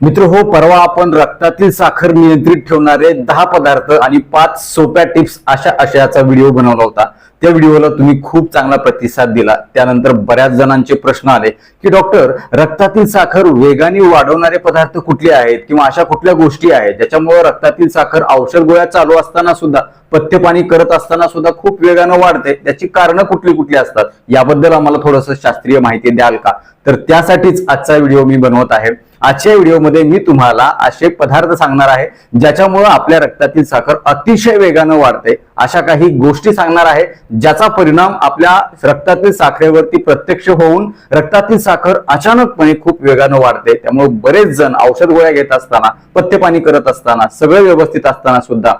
मित्र हो परवा आपण रक्तातील साखर नियंत्रित ठेवणारे दहा पदार्थ आणि पाच सोप्या टिप्स अशा आशयाचा व्हिडिओ बनवला होता. त्या व्हिडिओला तुम्ही खूप चांगला प्रतिसाद दिला. त्यानंतर बऱ्याच जणांचे प्रश्न आले की डॉक्टर रक्तातील साखर वेगाने वाढवणारे पदार्थ कुठले आहेत किंवा अशा कुठल्या गोष्टी आहेत ज्याच्यामुळे रक्तातील साखर औषध गोळ्या चालू असताना सुद्धा पथ्यपाणी करत असताना सुद्धा खूप वेगानं वाढते? त्याची कारणं कुठली कुठली असतात? याबद्दल आम्हाला थोडंसं शास्त्रीय माहिती द्याल का? तर त्यासाठीच आजचा व्हिडिओ मी बनवत आहे. आजच्या व्हिडिओमध्ये मी तुम्हाला असे पदार्थ सांगणार आहे ज्याच्यामुळे आपल्या रक्तातील साखर अतिशय वेगानं वाढते. अशा काही गोष्टी सांगणार आहे ज्याचा परिणाम आपल्या रक्तातील साखरेवरती प्रत्यक्ष होऊन रक्तातील साखर अचानकपणे खूप वेगानं वाढते. त्यामुळे बरेच जण औषध गोळ्या घेत असताना पथ्यपाणी करत असताना सगळं व्यवस्थित असताना सुद्धा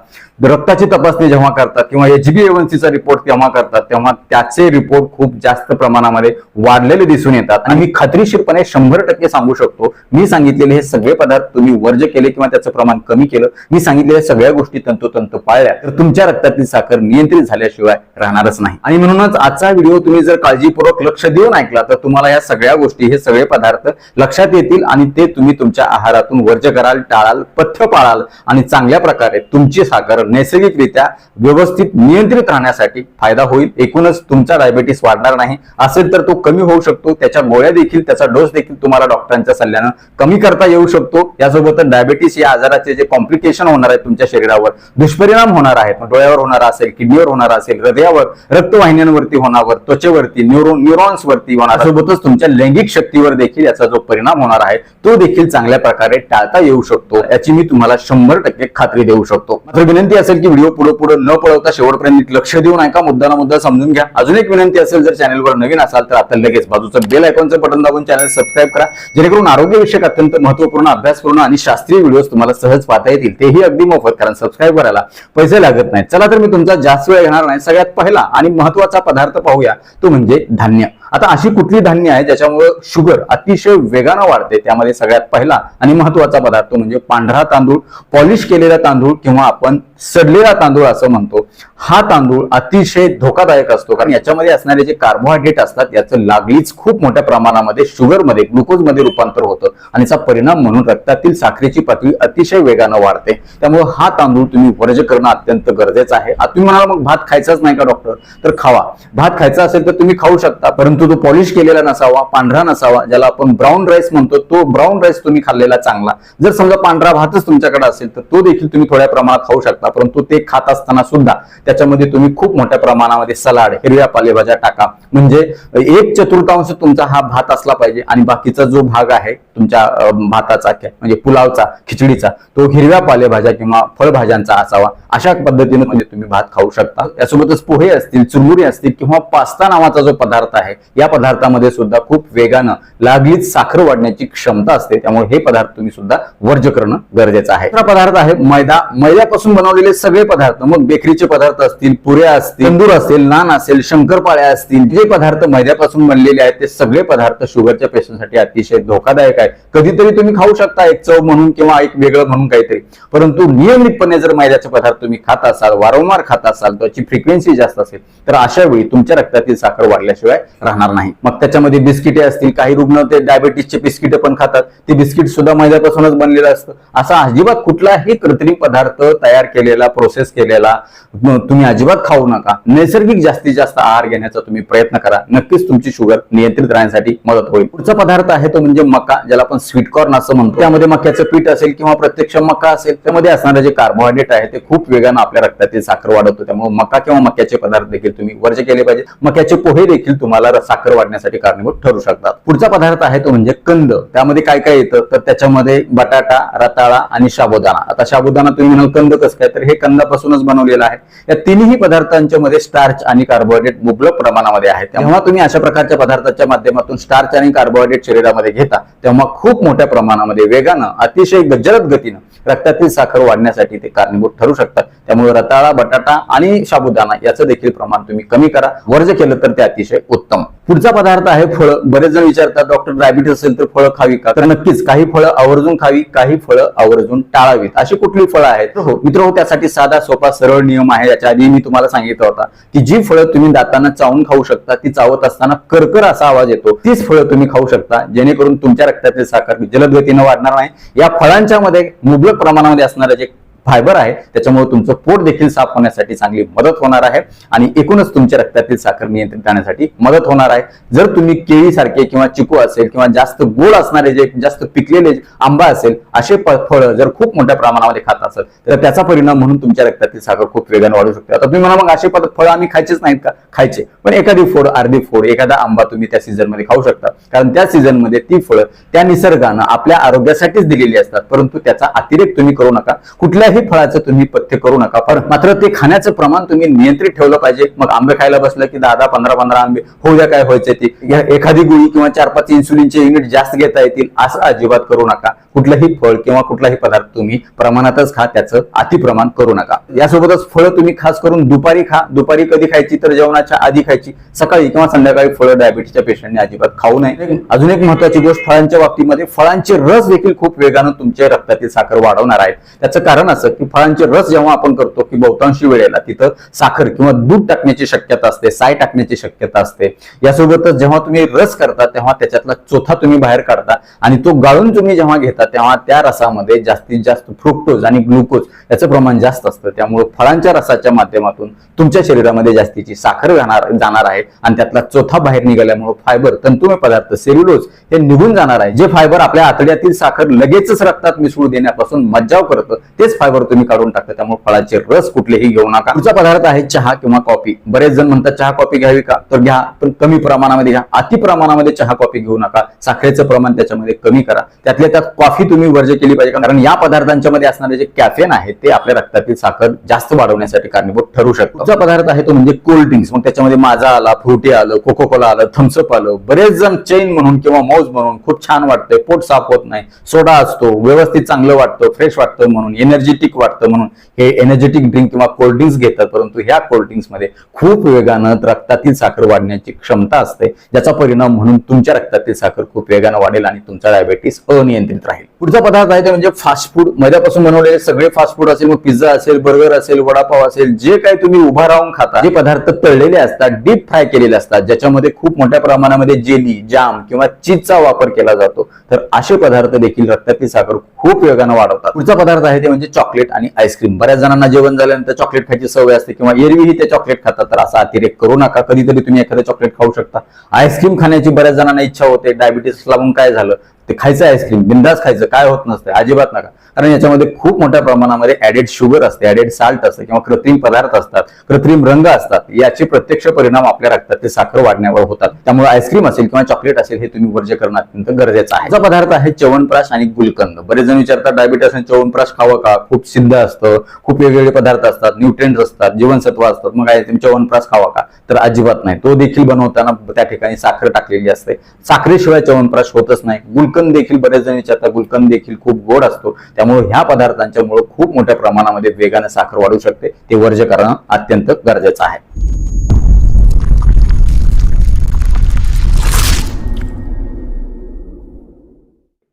रक्ताची तपासणी जेव्हा करतात किंवा एचबी चा रिपोर्ट तेव्हा करतात तेव्हा त्याचे रिपोर्ट खूप जास्त प्रमाणामध्ये वाढलेले दिसून येतात. आणि मी खात्रीशीरपणे शंभर टक्के सांगू शकतो मी सांगितलेले हे सगळे पदार्थ तुम्ही वर्ज केले किंवा त्याचं प्रमाण कमी केलं मी सांगितलेल्या सगळ्या गोष्टी तंतोतंत पाळल्या तर तुमच्या रक्तातील साखर नियंत्रित झाल्याशिवाय राहणारच नाही. आणि म्हणूनच आजचा व्हिडिओ तुम्ही जर काळजीपूर्वक लक्ष देऊन ऐकला तर तुम्हाला या सगळ्या गोष्टी हे सगळे पदार्थ लक्षात येतील आणि ते तुम्ही तुमच्या आहारातून वर्ज कराल टाळाल पथ्य पाळाल आणि चांगल्या प्रकारे तुमची साखर नैसर्गिकरित्या व्यवस्थित नियंत्रित राहण्यासाठी फायदा होईल. एकूणच तुमचा डायबेटीस वाढणार नाही. असेल तर तो कमी होऊ शकतो. त्याच्या गोळ्या देखील त्याचा डोस देखील तुम्हाला डॉक्टरांच्या सल्ल्यानं कमी करता येऊ शकतो. यासोबतच डायबेटीस या आजाराचे जे कॉम्प्लिकेशन होणार आहेत तुमच्या शरीरावर दुष्परिणाम होणार आहेत. डोळ्यावर होणार असेल किडनीवर होणार असेल हृदयावर रक्तवाहिन्यांवरती होणार त्वचेवरती न्यूरो न्यूरॉन्स वरती होणार. सोबतच तुमच्या लैंगिक शक्तीवर देखील याचा जो परिणाम होणार आहे तो देखील चांगल्या प्रकारे टाळता येऊ शकतो. याची मी तुम्हाला शंभर टक्के खात्री देऊ शकतो. मात्र विनंती असेल की व्हिडिओ पुढे पुढे न पळवता शेवटपर्यंत लक्ष देऊन ऐका. मुद्दाना मुद्दा समजून घ्या. अजून एक विनंती असेल जर चॅनलवर नवीन असाल तर आता लगेच बाजूचं बेल आयकॉनचं बटन दाबून चॅनल सबस्क्राईब करा. जेणेकरून आरोग्यविषयक अत्यंत महत्त्वपूर्ण अभ्यासपूर्ण आणि शास्त्रीय व्हिडिओ तुम्हाला सहज पाहता येतील. तेही अगदी मोफत कारण सबस्क्राईब करायला पैसे लागत नाहीत. चला तर मी तुमचा जास्त वेळ घेणार नाही. सगळ्यात पहिला आणि महत्त्वाचा पदार्थ पाहूया तो म्हणजे धान्य. आता अशी कुठली धान्य आहे ज्याच्यामुळे शुगर अतिशय वेगानं वाढते? त्यामध्ये सगळ्यात पहिला आणि महत्त्वाचा पदार्थ म्हणजे पांढरा तांदूळ. पॉलिश केलेला तांदूळ किंवा आपण सडलेला तांदूळ असं म्हणतो हा तांदूळ अतिशय धोकादायक असतो. कारण याच्यामध्ये असणारे जे कार्बोहायड्रेट असतात याचं लागलीच खूप मोठ्या प्रमाणामध्ये शुगरमध्ये ग्लुकोजमध्ये रूपांतर होतं. आणि याचा परिणाम म्हणून रक्तातील साखरेची पातळी अतिशय वेगानं वाढते. त्यामुळे हा तांदूळ तुम्ही वर्ज करणं अत्यंत गरजेचं आहे. तुम्ही म्हणाल मग भात खायचाच नाही का डॉक्टर तर खावा. भात खायचा असेल तर तुम्ही खाऊ शकता परंतु तो पॉलिश केलेला नसावा पांढरा नसावा ज्याला आपण ब्राऊन राईस म्हणतो तो ब्राऊन राईस तुम्ही खाल्लेला चांगला. जर समजा पांढरा भातच तुमच्याकडे असेल तर तो देखील तुम्ही थोड्या प्रमाणात खाऊ शकता परंतु ते खात असताना सुद्धा त्याच्यामध्ये तुम्ही खूप मोठ्या प्रमाणामध्ये सलाड हिरव्या पालेभाज्या टाका. म्हणजे एक चतुर्थांश तुमचा हा भात असला पाहिजे आणि बाकीचा जो भाग आहे तुमच्या भाताचा म्हणजे पुलावचा खिचडीचा तो हिरव्या पालेभाज्या किंवा फळभाज्यांचा असावा. अशा पद्धतीने म्हणजे तुम्ही भात खाऊ शकता. यासोबतच पोहे असतील चुरमुरी असतील किंवा पास्ता नावाचा जो पदार्थ आहे या पदार्थामध्ये सुद्धा खूप वेगानं लागलीच साखर वाढण्याची क्षमता असते. त्यामुळे हे पदार्थ तुम्ही सुद्धा वर्ज करणं गरजेचं आहे. दुसरा पदार्थ आहे मैदा. मैद्यापासून बनवलेले सगळे पदार्थ मग बेकरीचे पदार्थ असतील पुऱ्या असतील तंदूर असेल नान असेल शंकरपाळ्या असतील जे पदार्थ मैद्यापासून बनलेले आहेत ते सगळे पदार्थ शुगरच्या पेशंटसाठी अतिशय धोकादायक आहे कधीतरी तुम्ही खाऊ शकता एक चव म्हणून किंवा एक वेगळं म्हणून काहीतरी. परंतु नियमितपणे जर मैद्याचे पदार्थ तुम्ही खात असाल वारंवार खात असाल त्याची फ्रिक्वेन्सी जास्त असेल तर अशा वेळी तुमच्या रक्तातील साखर वाढल्याशिवाय राहणार नाही. मग त्याच्यामध्ये बिस्किटे असतील काही रुग्ण ते डायबिटीसचे बिस्किटे पण खातात. ते बिस्किट सुद्धा मैद्यापासूनच बनलेलं असतं. असा अजिबात कुठलाही कृत्रिम पदार्थ तयार केलेला प्रोसेस केलेला तुम्ही अजिबात खाऊ नका. नैसर्गिक जास्तीत जास्त आहार घेण्याचा तुम्ही प्रयत्न करा. नक्कीच तुमची शुगर नियंत्रित राहण्यासाठी मदत होईल. पुढचा पदार्थ आहे तो म्हणजे मका ज्याला आपण स्वीट कॉर्न असं म्हणतो. त्यामध्ये मक्याचं पीठ असेल किंवा प्रत्यक्ष मका असेल त्यामध्ये असणारे जे कार्बोहायड्रेट आहे ते खूप वेगानं आपल्या रक्तातील साखर वाढवतो त्यामुळे मका किंवा मक्याचे पदार्थ देखील तुम्ही वर्ज केले पाहिजे मक्याचे पोहे देखील तुम्हाला साखर वाढण्यासाठी कारणीभूत ठरू शकतात. पुढचा पदार्थ आहे तो म्हणजे कंद. त्यामध्ये काय काय येतं? तर त्याच्यामध्ये बटाटा रताळा आणि साबुदाणा आता साबुदाणा तुम्ही म्हणाल कंद कसं काय? तर हे कंदापासूनच बनवलेलं आहे. या तिन्ही पदार्थांच्या मध्ये स्टार्च आणि कार्बोहायड्रेट मुबलक प्रमाणामध्ये आहे. तेव्हा तुम्ही अशा प्रकारच्या पदार्थाच्या माध्यमातून स्टार्च आणि कार्बोहायड्रेट शरीरामध्ये घेता तेव्हा खूप मोठ्या प्रमाणामध्ये वेगानं अतिशय जलद गतीनं रक्तातील साखर वाढण्यासाठी ते कारणीभूत ठरू शकतात. त्यामुळे रताळा बटाटा आणि साबुदाणा याचं देखील प्रमाण तुम्ही कमी करा. वर्ज केलं तर ते अतिशय उत्तम. पुढचा पदार्थ आहे फळं. बरेच जण विचारतात डॉक्टर डायबिटीस असेल तर फळं खावी का? तर नक्कीच काही फळं आवर्जून खावी काही फळं आवर्जून टाळावीत. अशी कुठली फळं आहेत? हो मित्र हो त्यासाठी साधा सोपा सरळ नियम आहे. याच्या आधी मी तुम्हाला सांगितलं होता की जी फळं तुम्ही दातांना चावून खाऊ शकता ती चावत असताना करकर असा आवाज येतो. तीच फळं तुम्ही खाऊ शकता जेणेकरून तुमच्या रक्तातील साखर जलद गतीनं वाढणार नाही. या फळांच्या मध्ये मुबलक प्रमाणामध्ये असणारे जे फायबर आहे त्याच्यामुळे तुमचं पोट देखील साफ होण्यासाठी चांगली मदत होणार आहे आणि एकूणच तुमच्या रक्तातील साखर नियंत्रित करण्यासाठी मदत होणार आहे. जर तुम्ही केळी सारखे किंवा चिकू असेल किंवा जास्त गोड असणारे जे जास्त पिकलेले आंबा असेल असे फळं जर खूप मोठ्या प्रमाणामध्ये खात असेल तर त्याचा परिणाम म्हणून तुमच्या रक्तातील साखर खूप वेगाने वाढू शकते. आता तुम्ही म्हणा मग असे पद फळं आम्ही खायचेच नाहीत का? खायचे. पण एखादी फोड अर्धी फोड एखादा आंबा तुम्ही त्या सीझनमध्ये खाऊ शकता. कारण त्या सीझनमध्ये ती फळं त्या निसर्गानं आपल्या आरोग्यासाठीच दिलेली असतात परंतु त्याचा अतिरेक तुम्ही करू नका. कुठल्याही फळाचं तुम्ही पथ्य करू नका. पण मात्र ते खाण्याचं प्रमाण तुम्ही नियंत्रित ठेवलं पाहिजे. मग आंबे खायला बसलं की दहा पंधरा पंधरा आंबे होऊ द्या काय व्हायचे ते. एखादी गुळी किंवा चार पाच इन्सुलिनचे युनिट जास्त घेता येतील असं अजिबात करू नका. कुठलंही फळ किंवा कुठलाही पदार्थ तुम्ही प्रमाणातच खा त्याचं अतिप्रमाण करू नका. यासोबतच फळं तुम्ही खास करून दुपारी खा. दुपारी कधी खायची तर जेवणाच्या आधी खायची. सकाळी किंवा संध्याकाळी फळं डायबिटीसच्या पेशंटने अजिबात खाऊ नये. अजून एक महत्वाची गोष्ट फळांच्या बाबतीमध्ये फळांचे रस देखील खूप वेगानं तुमच्या रक्तातील साखर वाढवणार आहे. त्याचं कारण असं की फळांचे रस जेव्हा आपण करतो की बहुतांशी वेळेला तिथं साखर किंवा दूध टाकण्याची शक्यता असते साय टाकण्याची शक्यता असते. यासोबतच जेव्हा तुम्ही रस करता तेव्हा त्याच्यातला चोथा तुम्ही बाहेर काढता आणि तो गाळून तुम्ही जेव्हा घेता तेव्हा त्या रसामध्ये जास्तीत जास्त फ्रुक्टोज आणि ग्लुकोज याचं प्रमाण जास्त असतं. त्यामुळे फळांच्या रसाच्या माध्यमातून तुमच्या शरीरामध्ये जास्तीची साखर जाणार जाणार आहे आणि त्यातला चोथा बाहेर निघाल्यामुळे फायबर तंतुमय पदार्थ सेल्युलोज हे निघून जाणार आहे. जे फायबर आपल्या आतड्यातील साखर लगेचच रक्तात मिसळू देण्यापासून मज्जाव करतं तेच फायबर तुम्ही काढून टाकता. त्यामुळे फळाचे रस कुठलेही घेऊ नका. पुढचा पदार्थ आहे चहा किंवा कॉफी. बरेच जण म्हणतात चहा कॉफी घ्यावी का? तर घ्या पण कमी प्रमाणामध्ये घ्या. अति प्रमाणामध्ये चहा कॉफी घेऊ नका. साखरेचं प्रमाण त्याच्यामध्ये कमी करा. त्यातल्या त्यात कॉफी तुम्ही वर्ज केली पाहिजे. कारण या पदार्थांच्या मध्ये असणारे जे कॅफेन आहे ते आपल्या रक्तातील साखर जास्त वाढवण्यासाठी कारणीभूत ठरू शकतो. पुढचा पदार्थ आहे तो म्हणजे कोल्ड ड्रिंक्स मग त्याच्यामध्ये माझा आला फ्रुटी आलं कोको कोला आलं थम्सअप आलं. बरेच जण चेन म्हणून किंवा मौज म्हणून खूप छान वाटतंय. पोट साफ होत नाही. सोडा असतो. व्यवस्थित चांगलं वाटतं. फ्रेश वाटतं म्हणून. एनर्जेटिक वाटतं म्हणून. हे एनर्जेटिक ड्रिंक किंवा कोल्ड ड्रिंक्स घेतात. परंतु ह्या कोल्ड ड्रिंक्समध्ये खूप वेगानं रक्तातील साखर वाढण्याची क्षमता असते. ज्याचा परिणाम म्हणून तुमच्या रक्तातील साखर खूप वेगानं वाढेल आणि तुमचा डायबेटीस अनियंत्रित राहील. राहील पुढचा पदार्थ आहे ते म्हणजे फास्ट फूड मैद्यापासून बनवलेले सगळे फास्ट फूड असेल मग पिझ्झा असेल बर्गर असेल वडापाव असेल जे काही तुम्ही उभा राहून खाता जे पदार्थ तळलेले असतात डीप फ्राय केलेले असतात ज्याच्यामध्ये खूप मोठ्या प्रमाणामध्ये जेली जाम किंवा चीजचा वापर केला जातो तर असे पदार्थ देखील रक्तातील साखर खूप वेगानं वाढवतात. पुढचा पदार्थ आहे ते म्हणजे चॉकलेट आणि आईस्क्रीम बऱ्याच जणांना जेवण झाल्यानंतर चॉकलेट खायची सवय असते किंवा एरवीही ते चॉकलेट खातात तर असा अतिरेक करू नका. कधीतरी तुम्ही एखादं चॉकलेट खाऊ शकता. आईस्क्रीम खाण्याची बऱ्याच जणांना इच्छा होते. डायबिटीस लागून काय झालं? ते खायचं आईस्क्रीम बिंदास खायचं काय होत नसतं अजिबात नका. कारण याच्यामध्ये खूप मोठ्या प्रमाणामध्ये ऍडेड शुगर असते ऍडेड साल्ट असते किंवा कृत्रिम पदार्थ असतात कृत्रिम रंग असतात याचे प्रत्यक्ष परिणाम आपल्या ते साखर वाढण्यावर होतात. त्यामुळे आईस्क्रीम असेल किंवा चॉकलेट असेल हे तुम्ही वर्ज करणं अत्यंत गरजेचं आहे. हा पदार्थ आहे च्यवनप्राश आणि गुलकंद. बरेच जण विचारतात डायबिटीस आणि च्यवनप्राश खावं का? खूप सिद्ध असतं खूप वेगवेगळे पदार्थ असतात न्यूट्रिएंट्स असतात जीवनसत्व असतात मग काय तुम्ही च्यवनप्राश खावा का? तर अजिबात नाही. तो देखील बनवताना त्या ठिकाणी साखर टाकलेली असते. साखरेशिवाय च्यवनप्राश होतच नाही. गुलकंद देखील बरेच जण विचारतात गुलकंद देखील खूप गोड असतो. त्यामुळे ह्या पदार्थांच्यामुळे खूप मोठ्या प्रमाणामध्ये वेगाने साखर वाढू शकते. ते वर्ज करणं अत्यंत गरजेचं आहे.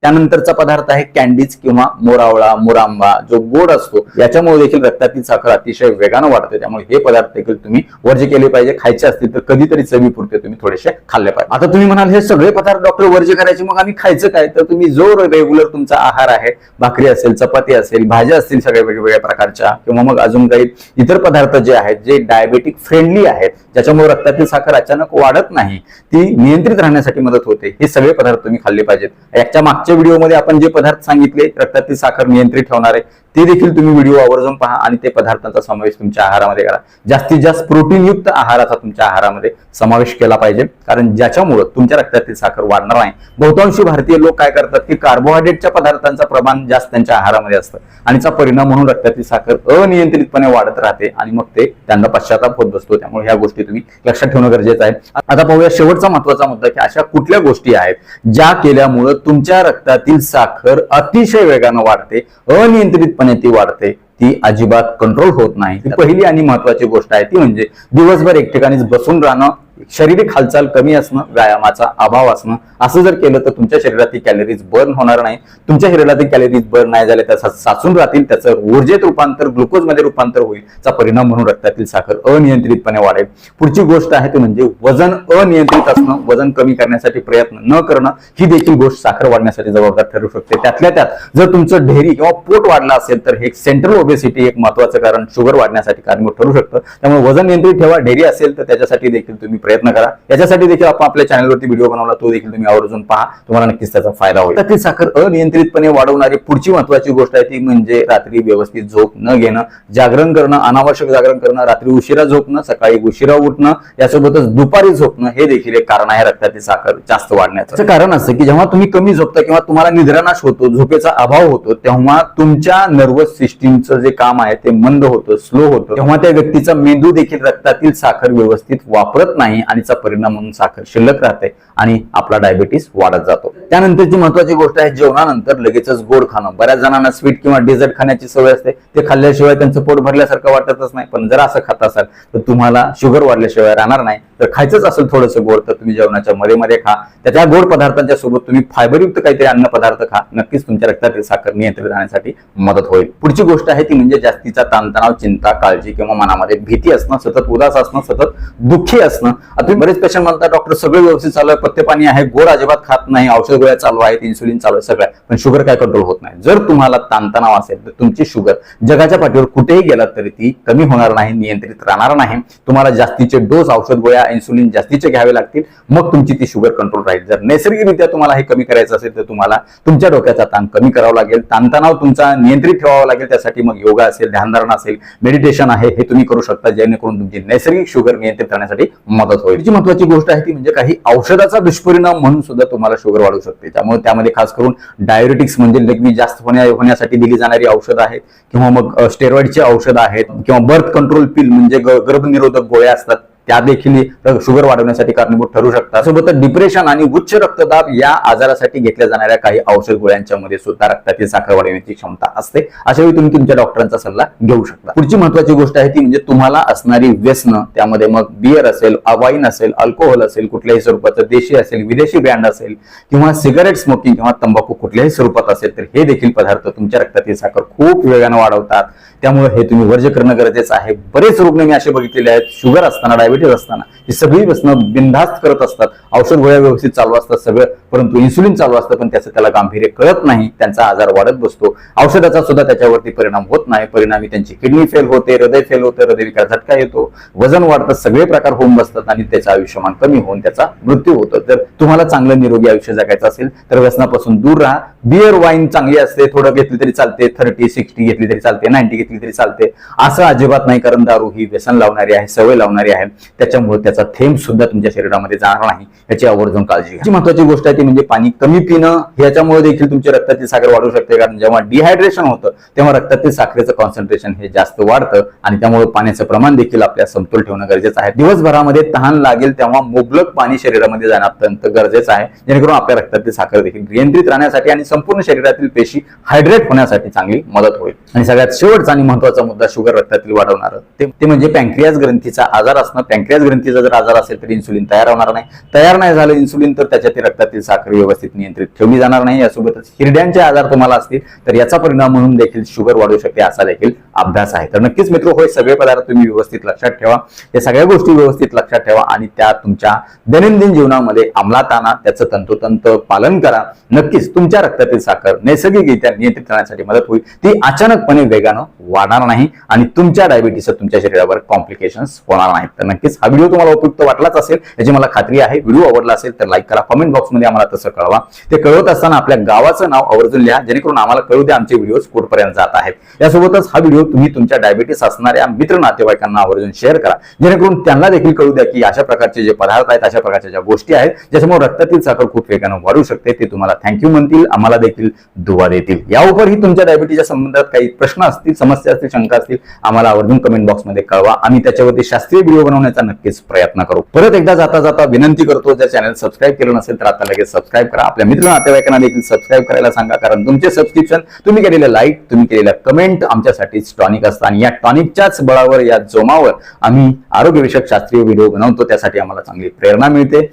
त्यानंतरचा पदार्थ आहे कॅन्डीज किंवा मोरावळा मुरांबा जो गोड असतो याच्यामुळे देखील रक्तातील साखर अतिशय वेगानं वाढते. त्यामुळे हे पदार्थ देखील तुम्ही वर्ज केले पाहिजे. खायचे असतील तर कधीतरी चवीपुरते तुम्ही थोडेसे खाल्ले पाहिजे. आता तुम्ही म्हणाल हे सगळे पदार्थ डॉक्टर वर्ज करायचे मग आम्ही खायचं काय? तर तुम्ही जो रेग्युलर तुमचा आहार आहे भाकरी असेल चपाती असेल भाज्या असतील सगळ्या वेगवेगळ्या प्रकारच्या किंवा मग अजून काही इतर पदार्थ जे आहेत जे डायबेटिक फ्रेंडली आहेत ज्याच्यामुळे रक्तातील साखर अचानक वाढत नाही ती नियंत्रित राहण्यासाठी मदत होते. हे सगळे पदार्थ तुम्ही खाल्ले पाहिजेत. याच्या मागच्या व्हिडिओमध्ये आपण जे पदार्थ सांगितले रक्तातील साखर नियंत्रित ठेवणारे ते देखील तुम्ही व्हिडिओ आवर्जून पहा आणि ते पदार्थांचा समावेश तुमच्या आहारामध्ये करा. जास्तीत जास्त प्रोटीनयुक्त आहाराचा तुमच्या आहारामध्ये समावेश केला पाहिजे कारण ज्याच्यामुळं तुमच्या रक्तातील साखर वाढणार नाही. बहुतांशी भारतीय लोक काय करतात की कार्बोहायड्रेटच्या पदार्थांचं प्रमाण जास्त त्यांच्या आहारामध्ये असतं आणि त्याचा परिणाम म्हणून रक्तातील साखर अनियंत्रितपणे वाढत राहते आणि मग ते त्यांना पश्चाताप होत बसतो. त्यामुळे ह्या गोष्टी तुम्ही लक्षात ठेवणं गरजेचं आहे. आता पाहूया शेवटचा महत्त्वाचा मुद्दा की अशा कुठल्या गोष्टी आहेत ज्या केल्यामुळं तुमच्या रक्तातील साखर अतिशय वेगानं वाढते अनियंत्रितपणे ती वाढते ती अजिबात कंट्रोल होत नाही. पहिली आणि महत्वाची गोष्ट आहे. ती म्हणजे दिवसभर एक ठिकाणीच बसून राहणं शारीरिक हालचाल कमी असणं व्यायामाचा अभाव असणं असं जर केलं तर तुमच्या शरीरातील कॅलरीज बर्न होणार नाही. तुमच्या शरीरातील कॅलरीज बर्न नाही झाले त्या साचून राहतील त्याचं ऊर्जेत रूपांतर ग्लुकोजमध्ये रूपांतर होईल चा परिणाम म्हणून रक्तातील साखर अनियंत्रितपणे वाढेल. पुढची गोष्ट आहे ती म्हणजे वजन अनियंत्रित असणं वजन कमी करण्यासाठी प्रयत्न न करणं ही देखील गोष्ट साखर वाढण्यासाठी जबाबदार ठरू शकते. त्यातल्या त्यात जर तुमचं ढेरी किंवा पोट वाढलं असेल तर हे सेंट्रल ओबेसिटी एक महत्वाचं कारण शुगर वाढण्यासाठी कारणीभूत ठरू शकतं. त्यामुळे वजन नियंत्रित ठेवा ढेरी असेल तर त्याच्यासाठी देखील तुम्ही प्रयत्न करा. याच्यासाठी देखील आपण आपल्या चॅनलवरती व्हिडिओ बनवला तो देखील तुम्ही आवर्जून पहा. तुम्हाला नक्कीच त्याचा फायदा होईल. त्यातील साखर अनियंत्रितपणे वाढवणारी पुढची महत्वाची गोष्ट आहे ती म्हणजे रात्री व्यवस्थित झोप न घेणं जागरण करणं अनावश्यक जागरण करणं रात्री उशिरा झोपणं सकाळी उशिरा उठणं यासोबतच दुपारी झोपणं हे देखील एक कारण आहे रक्तातील साखर जास्त वाढण्याचं. कारण असं की जेव्हा तुम्ही कमी झोपता किंवा तुम्हाला निद्रानाश होतो झोपेचा अभाव होतो तेव्हा तुमच्या नर्वस सिस्टीमचं जे काम आहे ते मंद होतं स्लो होतं. तेव्हा त्या व्यक्तीचा मेंदू देखील रक्तातील साखर व्यवस्थित वापरत नाही आणि परिणाम म्हणून साखर शिल्लक राहते आणि आपला डायबिटीस वाढत जातो. त्यानंतरची महत्वाची गोष्ट आहे जेवणानंतर लगेचच गोड खाणं. बऱ्याच जणांना स्वीट किंवा डेझर्ट खाण्याची सवय असते. ते खाल्ल्याशिवाय त्यांचं पोट भरल्यासारखं वाटतच नाही. पण जर असं खात असाल तर तुम्हाला शुगर वाढल्याशिवाय राहणार नाही. तर खायचंच असेल थोडंसं गोड तर तुम्ही जेवणाच्या मध्ये मध्ये खा. त्याच्या गोड पदार्थांच्या सोबत तुम्ही फायबरयुक्त काहीतरी अन्न पदार्थ खा. नक्कीच तुमच्या रक्तातील साखर नियंत्रित राहण्यासाठी मदत होईल. पुढची गोष्ट आहे ती म्हणजे जास्तीचा ताणतणाव चिंता काळजी किंवा मनामध्ये भीती असणं सतत उदास असणं सतत दुःखी असणं. आता तुम्ही बरेच पेशंट म्हणतात डॉक्टर सगळं व्यवस्थित चालू आहे पत्ते पाणी आहे गोड अजिबात खात नाही औषध गोळ्या चालू आहेत इन्सुलिन चालू आहे सगळं पण शुगर काय कंट्रोल होत नाही. जर तुम्हाला ताणतणाव असेल तर तुमची शुगर जगाच्या पाठीवर कुठेही गेलात तरी ती कमी होणार नाही नियंत्रित राहणार नाही. तुम्हाला जास्तीचे डोस औषध गोळ्या इन्सुलिन जास्तीचे घ्यावे लागतील. मग तुमची ती शुगर कंट्रोल राहील. जर नैसर्गिकरित्या तुम्हाला हे कमी करायचं असेल तर तुम्हाला तुमच्या डोक्याचा ताण कमी करावा लागेल. ताणतणाव तुमचा नियंत्रित ठेवावा लागेल. त्यासाठी मग योगा असेल ध्यानधारणा असेल मेडिटेशन आहे हे तुम्ही करू शकता जेणेकरून तुमची नैसर्गिक शुगर नियंत्रित करण्यासाठी मदत होईल. जी महत्वाची गोष्ट आहे ती म्हणजे काही औषधाचा दुष्परिणाम म्हणून सुद्धा तुम्हाला शुगर वाढू शकते. त्यामुळे त्यामध्ये खास करून डायबिटिक्स म्हणजे लघवी जास्त होण्या होण्यासाठी दिली जाणारी औषधं आहेत किंवा मग स्टेरॉइडची औषधं आहेत किंवा बर्थ कंट्रोल पिल म्हणजे गर्भनिरोधक गोळ्या असतात. त्या देखील शुगर वाढवण्यासाठी कारणीभूत ठरू शकतात. सोबतच डिप्रेशन आणि उच्च रक्तदाब या आजारासाठी घेतल्या जाणाऱ्या काही औषध गोळ्यांच्या मध्ये सुद्धा रक्तातील साखर वाढवण्याची क्षमता असते. अशा वेळी तुम्ही तुमच्या डॉक्टरांचा सल्ला घेऊ शकता. पुढची महत्वाची गोष्ट आहे ती म्हणजे तुम्हाला असणारी व्यसन त्यामध्ये मग बियर असेल वाईन असेल अल्कोहोल असेल कुठल्याही स्वरूपाचं देशी असेल विदेशी ब्रँड असेल किंवा सिगारेट स्मोकिंग किंवा तंबाखू कुठल्याही स्वरूपात असेल तर हे देखील पदार्थ तुमच्या रक्तातील साखर खूप वेगानं वाढवतात. त्यामुळे हे तुम्ही वर्ज करणं गरजेचं आहे. बरेच रुग्ण मी असे बघितलेले आहेत शुगर असताना डायबिटीस असताना ही सगळी व्यसनं बिनधास्त करत असतात. औषध गोळ्या व्यवस्थित चालू असतात सगळं परंतु इन्सुलिन चालू असतं पण त्याचं त्याला गांभीर्य कळत नाही त्यांचा आजार वाढत बसतो. औषधाचा सुद्धा त्याच्यावरती परिणाम होत नाही. परिणामी त्यांची किडनी फेल होते हृदय फेल होते हृदयविकार झटका येतो. वजन वाढतं सगळे प्रकार होऊन बसतात आणि त्याचं आयुष्यमान कमी होऊन त्याचा मृत्यू होतो. तर तुम्हाला चांगलं निरोगी आयुष्य जगायचं असेल तर व्यसनापासून दूर राहा. बिअर वाईन चांगली असते थोडं घेतली तरी चालते थर्टी सिक्स्टी घेतली तरी चालते नाईन्टी घेतली तरी चालते. असं अजिबात नाही कारण दारू ही व्यसन लावणारी आहे सवय लावणारी आहे. त्याच्यामुळे त्याचा थेंब सुद्धा तुमच्या शरीरामध्ये जाणार नाही याची आवर्जून काळजी घ्या. महत्वाची गोष्ट आहे ती म्हणजे पाणी कमी पिणं याच्यामुळे देखील तुमच्या रक्तातील साखर वाढू शकते कारण जेव्हा डिहायड्रेशन होतं तेव्हा रक्तातील साखरेचं कॉन्सन्ट्रेशन हे जास्त वाढतं आणि त्यामुळे पाण्याचं प्रमाण देखील आपल्या समतोल ठेवणं गरजेचं आहे. दिवसभरामध्ये तहान लागेल तेव्हा मुबलक पाणी शरीरामध्ये जाणं अत्यंत गरजेचं आहे. जेणेकरून आपल्या रक्तातील साखर देखील नियंत्रित राहण्यासाठी आणि संपूर्ण शरीरातील पेशी हायड्रेट होण्यासाठी चांगली मदत होईल. आणि सगळ्यात शेवटचा आणि महत्त्वाचा मुद्दा शुगर रक्तातील वाढवणार. ते ते म्हणजे पँक्रियाज ग्रंथीचा आजार असणं. पँक्रियाज ग्रंथीचा जर आजार असेल तर इन्सुलिन तयार होणार नाही. तयार नाही झालं इन्सुलिन तर त्याच्यातील रक्तातील साखर व्यवस्थित नियंत्रित ठेवली जाणार नाही. यासोबतच हिरड्यांचे आजार तुम्हाला असतील तर याचा परिणाम म्हणून देखील शुगर वाढू शकते असा देखील अभ्यास आहे. तर नक्कीच मित्र होय सगळे पदार्थ तुम्ही व्यवस्थित लक्षात ठेवा. या सगळ्या गोष्टी व्यवस्थित लक्षात ठेवा आणि त्या तुमच्या दैनंदिन जीवनामध्ये अंमलात आणा. त्याचं तंतोतंत पालन करा. नक्कीच तुमच्या रक्तातील साखर नैसर्गिकरित्या नियंत्रित करण्यासाठी मदत होईल. ती अचानकपणे वेगानं वाढणार नाही आणि तुमच्या डायबिटीसचं तुमच्या शरीरावर कॉम्प्लिकेशन्स होणार नाहीत. तर नक्कीच हा व्हिडिओ तुम्हाला उपयुक्त वाटलाच असेल याची मला खात्री आहे. व्हिडिओ आवडला असेल तर लाईक करा. कमेंट बॉक्समध्ये आम्हाला तसं कळवा. ते कळवत असताना आपल्या गावाचं नाव आवर्जून लिहा जेणेकरून आम्हाला कळू द्या आमचे व्हिडिओ कुठपर्यंत जात आहेत. यासोबतच हा व्हिडिओ तुम्ही तुमच्या डायबिटीस असणाऱ्या मित्र नातेवाईकांना आवर्जून शेअर करा. जेणेकरून त्यांना देखील कळू द्या की अशा प्रकारचे जे पदार्थ आहेत अशा प्रकारच्या ज्या गोष्टी आहेत ज्याच्यामुळे रक्तातील साखर खूप वेगानं वाढू शकते ते तुम्हाला थँक्यू म्हणतील आम्हाला देखील दुवा देतील. यावरही तुमच्या डायबिटीच्या संबंधात काही प्रश्न असतील समस्या असतील शंका असतील आम्हाला आवर्जून कमेंट बॉक्समध्ये कळवा. आम्ही त्याच्यावरती शास्त्रीय व्हिडिओ बनवण्याचा नक्कीच प्रयत्न करू. परत एकदा जाता जाता विनंती करतो जर चॅनल सबस्क्राईब केलं नसेल तर आता लगेच सबस्क्राईब करा. आपल्या मित्र नातेवाईकांना देखील सबस्क्राईब करायला सांगा कारण तुमचे सबस्क्रिप्शन तुम्ही केलेलं लाईक तुम्ही केलेलं कमेंट आमच्यासाठी टॉनिक असतं आणि या टॉनिकच्याच बळावर या जोमावर आम्ही आरोग्यविषयक शास्त्रीय व्हिडिओ बनवतो. त्यासाठी आम्हाला चांगली प्रेरणा मिळते.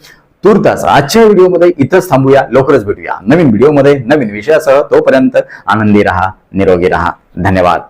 तुर्तास आजच्या व्हिडिओमध्ये इथंच थांबूया. लवकरच भेटूया. नवीन व्हिडिओमध्ये नवीन विषयासह तोपर्यंत आनंदी राहा निरोगी राहा. धन्यवाद.